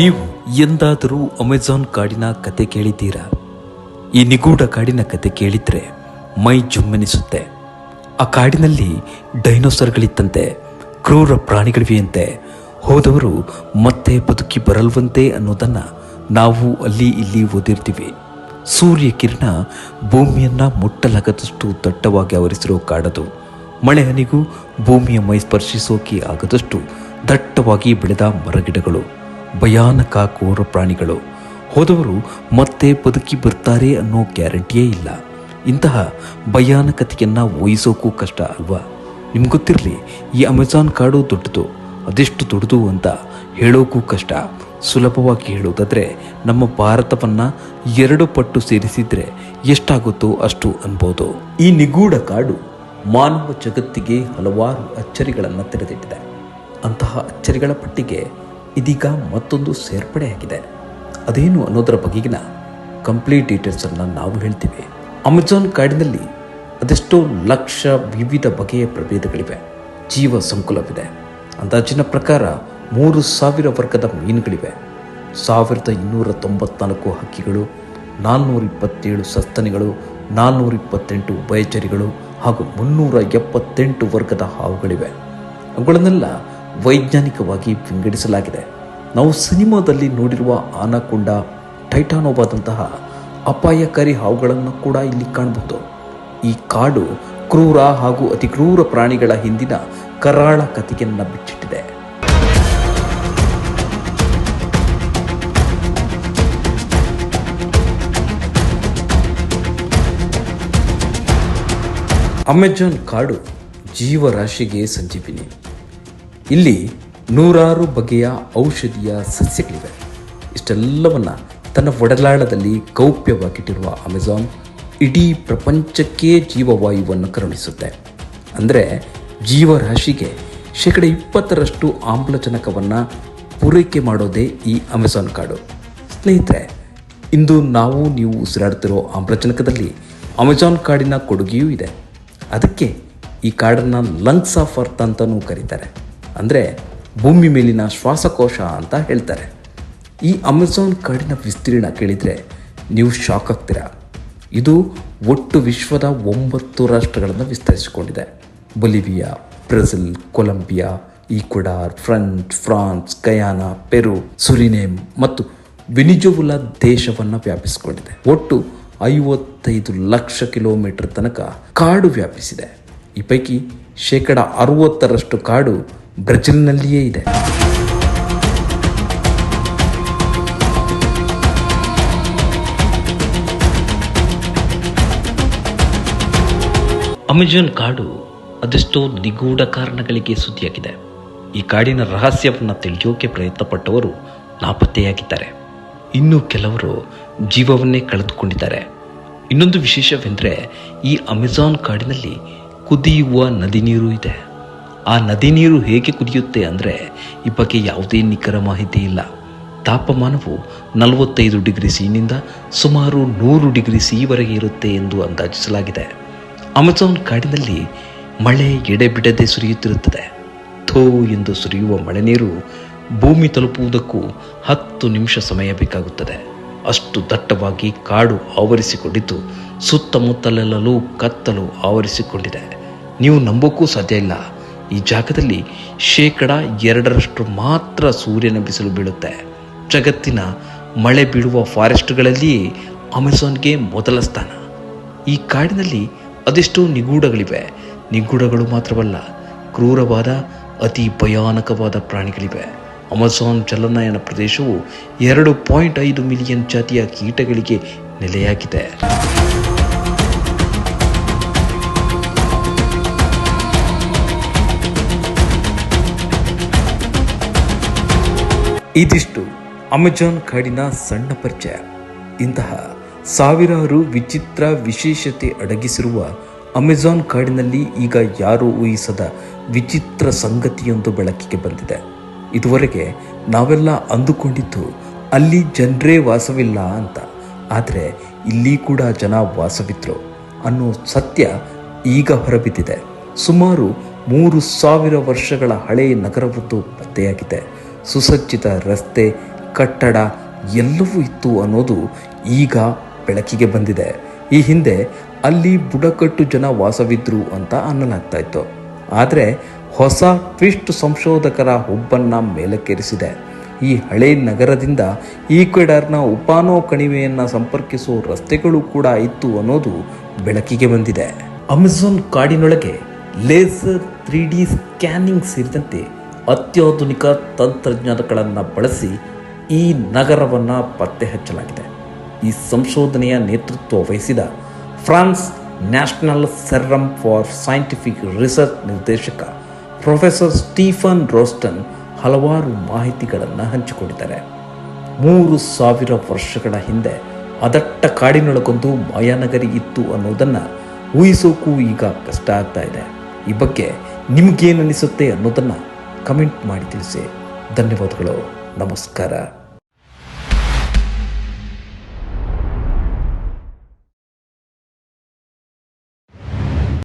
ನೀವು ಎಂದಾದರೂ ಅಮೆಜಾನ್ ಕಾಡಿನ ಕತೆ ಕೇಳಿದ್ದೀರಾ? ಈ ನಿಗೂಢ ಕಾಡಿನ ಕತೆ ಕೇಳಿದ್ರೆ ಮೈ ಜುಮ್ಮೆನಿಸುತ್ತೆ. ಆ ಕಾಡಿನಲ್ಲಿ ಡೈನೋಸರ್ಗಳಿತ್ತಂತೆ, ಕ್ರೂರ ಪ್ರಾಣಿಗಳಿವೆಯಂತೆ. ಹೋದವರು ಮತ್ತೆ ಬದುಕಿ ಬರಲ್ವಂತೆ ಅನ್ನೋದನ್ನ ನಾವು ಅಲ್ಲಿ ಇಲ್ಲಿ ಓದಿರ್ತೀವಿ. ಸೂರ್ಯ ಕಿರಣ ಭೂಮಿಯನ್ನ ಮುಟ್ಟಲಾಗದಷ್ಟು ದಟ್ಟವಾಗಿ ಆವರಿಸಿರೋ ಕಾಡದು. ಮಳೆ ಹನಿಗೂ ಭೂಮಿಯ ಮೈ ಸ್ಪರ್ಶಿಸೋಕೆ ಆಗದಷ್ಟು ದಟ್ಟವಾಗಿ ಬೆಳೆದ ಮರಗಿಡಗಳು. ಭಯಾನಕ ಕೋರ ಪ್ರಾಣಿಗಳು. ಹೋದವರು ಮತ್ತೆ ಬದುಕಿ ಬರ್ತಾರೆ ಅನ್ನೋ ಗ್ಯಾರಂಟಿಯೇ ಇಲ್ಲ. ಇಂತಹ ಭಯಾನಕತೆಯನ್ನ ಓಹಿಸೋಕೂ ಕಷ್ಟ ಅಲ್ವಾ? ನಿಮ್ಗೆ ಗೊತ್ತಿರಲಿ, ಈ ಅಮೆಜಾನ್ ಕಾಡು ದೊಡ್ಡದು. ಅದೆಷ್ಟು ದೊಡ್ಡದು ಅಂತ ಹೇಳೋಕ್ಕೂ ಕಷ್ಟ. ಸುಲಭವಾಗಿ ಹೇಳೋದಾದರೆ, ನಮ್ಮ ಭಾರತವನ್ನು ಎರಡು ಪಟ್ಟು ಸೇರಿಸಿದರೆ ಎಷ್ಟಾಗುತ್ತೋ ಅಷ್ಟು ಅನ್ಬೋದು. ಈ ನಿಗೂಢ ಕಾಡು ಮಾನವ ಜಗತ್ತಿಗೆ ಹಲವಾರು ಅಚ್ಚರಿಗಳನ್ನು ತೆರೆದಿಟ್ಟಿದೆ. ಅಂತಹ ಅಚ್ಚರಿಗಳ ಪಟ್ಟಿಗೆ ಇದೀಗ ಮತ್ತೊಂದು ಸೇರ್ಪಡೆಯಾಗಿದೆ ಅದೇನು ಅನ್ನೋದರ ಬಗೆಗಿನ ಕಂಪ್ಲೀಟ್ ಡೀಟೇಲ್ಸನ್ನು ನಾವು ಹೇಳ್ತೀವಿ. ಅಮೆಜಾನ್ ಕಾಡಿನಲ್ಲಿ ಅದೆಷ್ಟೋ ಲಕ್ಷ ವಿವಿಧ ಬಗೆಯ ಪ್ರಭೇದಗಳಿವೆ. ಜೀವ ಸಂಕುಲವಿದೆ. ಅಂದಾಜಿನ ಪ್ರಕಾರ ಮೂರು ಸಾವಿರ ವರ್ಗದ ಮೀನುಗಳಿವೆ. ಸಾವಿರದ ಇನ್ನೂರ ತೊಂಬತ್ನಾಲ್ಕು ಹಕ್ಕಿಗಳು, ನಾಲ್ನೂರ ಇಪ್ಪತ್ತೇಳು ಸಸ್ತನಿಗಳು, ನಾಲ್ನೂರ ಇಪ್ಪತ್ತೆಂಟು ಉಭಯಚರಿಗಳು ಹಾಗೂ ಮುನ್ನೂರ ಎಪ್ಪತ್ತೆಂಟು ವರ್ಗದ ಹಾವುಗಳಿವೆ. ಅವುಗಳನ್ನೆಲ್ಲ ವೈಜ್ಞಾನಿಕವಾಗಿ ವಿಂಗಡಿಸಲಾಗಿದೆ. ನಾವು ಸಿನಿಮಾದಲ್ಲಿ ನೋಡಿರುವ ಆನಕೊಂಡ ಟೈಟಾನೋಬಾದಂತಹ ಅಪಾಯಕಾರಿ ಹಾವುಗಳನ್ನು ಕೂಡ ಇಲ್ಲಿ ಕಾಣಬಹುದು. ಈ ಕಾಡು ಕ್ರೂರ ಹಾಗೂ ಅತಿ ಕ್ರೂರ ಪ್ರಾಣಿಗಳ ಹಿಂದಿನ ಕರಾಳ ಕಥೆಯನ್ನು ಬಿಚ್ಚಿಟ್ಟಿದೆ. ಅಮೆಜಾನ್ ಕಾಡು ಜೀವರಾಶಿಗೆ ಸಂಜೀವಿನಿ. ಇಲ್ಲಿ ನೂರಾರು ಬಗೆಯ ಔಷಧೀಯ ಸಸ್ಯಗಳಿವೆ. ಇಷ್ಟೆಲ್ಲವನ್ನ ತನ್ನ ಒಡಲಾಳದಲ್ಲಿ ಗೌಪ್ಯವಾಗಿಟ್ಟಿರುವ ಅಮೆಜಾನ್ ಇಡೀ ಪ್ರಪಂಚಕ್ಕೆ ಜೀವವಾಯುವನ್ನು ಕರುಣಿಸುತ್ತೆ. ಅಂದರೆ ಜೀವರಾಶಿಗೆ ಶೇಕಡ ಇಪ್ಪತ್ತರಷ್ಟು ಆಮ್ಲಜನಕವನ್ನು ಪೂರೈಕೆ ಮಾಡೋದೇ ಈ ಅಮೆಜಾನ್ ಕಾಡು. ಸ್ನೇಹಿತರೆ, ಇಂದು ನಾವು ನೀವು ಉಸಿರಾಡ್ತಿರೋ ಆಮ್ಲಜನಕದಲ್ಲಿ ಅಮೆಜಾನ್ ಕಾಡಿನ ಕೊಡುಗೆಯೂ ಇದೆ. ಅದಕ್ಕೆ ಈ ಕಾಡನ್ನು ಲಂಗ್ಸ್ ಆಫ್ ಅರ್ತ್ ಅಂತಲೂ ಕರೀತಾರೆ. ಅಂದರೆ ಭೂಮಿ ಮೇಲಿನ ಶ್ವಾಸಕೋಶ ಅಂತ ಹೇಳ್ತಾರೆ. ಈ ಅಮೆಝಾನ್ ಕಾಡಿನ ವಿಸ್ತೀರ್ಣ ಕೇಳಿದರೆ ನೀವು ಶಾಕ್ ಆಗ್ತೀರಾ? ಇದು ಒಟ್ಟು ವಿಶ್ವದ ಒಂಬತ್ತು ರಾಷ್ಟ್ರಗಳನ್ನು ವಿಸ್ತರಿಸಿಕೊಂಡಿದೆ. Bolivia, Brazil, Colombia, Ecuador, French, France, Guyana, Peru, Suriname ಮತ್ತು ವಿನಿಜುವುಲಾ ದೇಶವನ್ನು ವ್ಯಾಪಿಸಿಕೊಂಡಿದೆ. ಒಟ್ಟು ಐವತ್ತೈದು ಲಕ್ಷ ಕಿಲೋಮೀಟರ್ ತನಕ ಕಾಡು ವ್ಯಾಪಿಸಿದೆ. ಈ ಪೈಕಿ ಶೇಕಡ ಅರವತ್ತರಷ್ಟು ಕಾಡು ಬ್ರೆಜಿಲ್ನಲ್ಲಿಯೇ ಇದೆ. ಅಮೆಜಾನ್ ಕಾಡು ಅದೆಷ್ಟೋ ನಿಗೂಢ ಕಾರಣಗಳಿಗೆ ಸುದ್ದಿಯಾಗಿದೆ. ಈ ಕಾಡಿನ ರಹಸ್ಯವನ್ನು ತಿಳಿಯೋಕೆ ಪ್ರಯತ್ನಪಟ್ಟವರು ನಾಪತ್ತೆಯಾಗಿದ್ದಾರೆ. ಇನ್ನು ಕೆಲವರು ಜೀವವನ್ನೇ ಕಳೆದುಕೊಂಡಿದ್ದಾರೆ. ಇನ್ನೊಂದು ವಿಶೇಷವೆಂದರೆ ಈ ಅಮೆಜಾನ್ ಕಾಡಿನಲ್ಲಿ ಕುದಿಯುವ ನದಿ ನೀರು ಇದೆ. ಆ ನದಿ ನೀರು ಹೇಗೆ ಕುದಿಯುತ್ತೆ ಅಂದರೆ ಈ ಬಗ್ಗೆ ಯಾವುದೇ ನಿಖರ ಮಾಹಿತಿ ಇಲ್ಲ. ತಾಪಮಾನವು ನಲವತ್ತೈದು ಡಿಗ್ರಿ ಸಿನಿಂದ ಸುಮಾರು ನೂರು ಡಿಗ್ರಿ ಸಿವರೆಗೆ ಇರುತ್ತೆ ಎಂದು ಅಂದಾಜಿಸಲಾಗಿದೆ. ಅಮೆಜಾನ್ ಕಾಡಿನಲ್ಲಿ ಮಳೆ ಎಡೆಬಿಡದೆ ಸುರಿಯುತ್ತಿರುತ್ತದೆ. ಥೋ ಎಂದು ಸುರಿಯುವ ಮಳೆ ನೀರು ಭೂಮಿ ತಲುಪುವುದಕ್ಕೂ ಹತ್ತು ನಿಮಿಷ ಸಮಯ ಬೇಕಾಗುತ್ತದೆ. ಅಷ್ಟು ದಟ್ಟವಾಗಿ ಕಾಡು ಆವರಿಸಿಕೊಂಡಿದ್ದು ಸುತ್ತಮುತ್ತಲೆಲ್ಲೂ ಕತ್ತಲು ಆವರಿಸಿಕೊಂಡಿದೆ. ನೀವು ನಂಬೋಕ್ಕೂ ಸಾಧ್ಯ ಇಲ್ಲ. ಈ ಜಾಗದಲ್ಲಿ ಶೇಕಡ ಎರಡರಷ್ಟು ಮಾತ್ರ ಸೂರ್ಯನ ಬಿಸಿಲು ಬೀಳುತ್ತೆ. ಜಗತ್ತಿನ ಮಳೆ ಬೀಳುವ ಫಾರೆಸ್ಟ್ಗಳಲ್ಲಿ ಅಮೆಝಾನ್ಗೆ ಮೊದಲ ಸ್ಥಾನ. ಈ ಕಾಡಿನಲ್ಲಿ ಅದೆಷ್ಟೋ ನಿಗೂಢಗಳಿವೆ. ನಿಗೂಢಗಳು ಮಾತ್ರವಲ್ಲ, ಕ್ರೂರವಾದ, ಅತಿ ಭಯಾನಕವಾದ ಪ್ರಾಣಿಗಳಿವೆ. ಅಮೆಜಾನ್ ಜಲನಯನ ಪ್ರದೇಶವು ಎರಡು ಪಾಯಿಂಟ್ ಐದು ಮಿಲಿಯನ್ ಜಾತಿಯ ಕೀಟಗಳಿಗೆ ನೆಲೆಯಾಗಿದೆ. ಇದಿಷ್ಟು ಅಮೆಜಾನ್ ಕಾಡಿನ ಸಣ್ಣ ಪರಿಚಯ. ಇಂತಹ ಸಾವಿರಾರು ವಿಚಿತ್ರ ವಿಶೇಷತೆ ಅಡಗಿಸಿರುವ ಅಮೆಜಾನ್ ಕಾಡಿನಲ್ಲಿ ಈಗ ಯಾರೂ ಊಹಿಸದ ವಿಚಿತ್ರ ಸಂಗತಿಯೊಂದು ಬೆಳಕಿಗೆ ಬಂದಿದೆ. ಇದುವರೆಗೆ ನಾವೆಲ್ಲ ಅಂದುಕೊಂಡಿದ್ದು ಅಲ್ಲಿ ಜನರೇ ವಾಸವಿಲ್ಲ ಅಂತ. ಆದರೆ ಇಲ್ಲಿ ಕೂಡ ಜನ ವಾಸವಿದ್ರು ಅನ್ನೋ ಸತ್ಯ ಈಗ ಹೊರಬಿದ್ದಿದೆ. ಸುಮಾರು ಮೂರು ಸಾವಿರ ವರ್ಷಗಳ ಹಳೆಯ ನಗರವೊಂದು ಪತ್ತೆಯಾಗಿದೆ. ಸುಸಜ್ಜಿತ ರಸ್ತೆ, ಕಟ್ಟಡ ಎಲ್ಲವೂ ಇತ್ತು ಅನ್ನೋದು ಈಗ ಬೆಳಕಿಗೆ ಬಂದಿದೆ. ಈ ಹಿಂದೆ ಅಲ್ಲಿ ಬುಡಕಟ್ಟು ಜನ ವಾಸವಿದ್ರು ಅಂತ ಅನ್ನಲಾಗ್ತಾ ಇತ್ತು. ಆದರೆ ಹೊಸ ಟ್ವಿಸ್ಟ್ ಸಂಶೋಧಕರ ಹುಬ್ಬನ್ನ ಮೇಲಕ್ಕೇರಿಸಿದೆ. ಈ ಹಳೆ ನಗರದಿಂದ ಈಕ್ವೆಡರ್ನ ಉಪಾನೋ ಕಣಿವೆಯನ್ನು ಸಂಪರ್ಕಿಸುವ ರಸ್ತೆಗಳು ಕೂಡ ಇತ್ತು ಅನ್ನೋದು ಬೆಳಕಿಗೆ ಬಂದಿದೆ. ಅಮೆಜಾನ್ ಕಾಡಿನೊಳಗೆ ಲೇಸರ್ ತ್ರೀ ಡಿ ಸ್ಕ್ಯಾನಿಂಗ್ ಸೇರಿದಂತೆ ಅತ್ಯಾಧುನಿಕ ತಂತ್ರಜ್ಞಾನಗಳನ್ನು ಬಳಸಿ ಈ ನಗರವನ್ನು ಪತ್ತೆ ಹಚ್ಚಲಾಗಿದೆ ಈ ಸಂಶೋಧನೆಯ ನೇತೃತ್ವ ವಹಿಸಿದ France national serum for scientific research ನಿರ್ದೇಶಕ ಪ್ರೊಫೆಸರ್ ಸ್ಟೀಫನ್ ರೋಸ್ಟನ್ ಹಲವಾರು ಮಾಹಿತಿಗಳನ್ನು ಹಂಚಿಕೊಂಡಿದ್ದಾರೆ. ಮೂರು ಸಾವಿರ ವರ್ಷಗಳ ಹಿಂದೆ ಅದಟ್ಟ ಕಾಡಿನೊಳಗೊಂದು ಮಾಯಾನಗರಿ ಇತ್ತು ಅನ್ನೋದನ್ನು ಊಹಿಸೋಕ್ಕೂ ಈಗ ಕಷ್ಟ ಆಗ್ತಾ ಇದೆ. ಈ ಬಗ್ಗೆ ನಿಮ್ಗೇನು ಅನಿಸುತ್ತೆ ಅನ್ನೋದನ್ನು ಕಮೆಂಟ್ ಮಾಡಿ ತಿಳಿಸಿ. ಧನ್ಯವಾದಗಳು. ನಮಸ್ಕಾರ.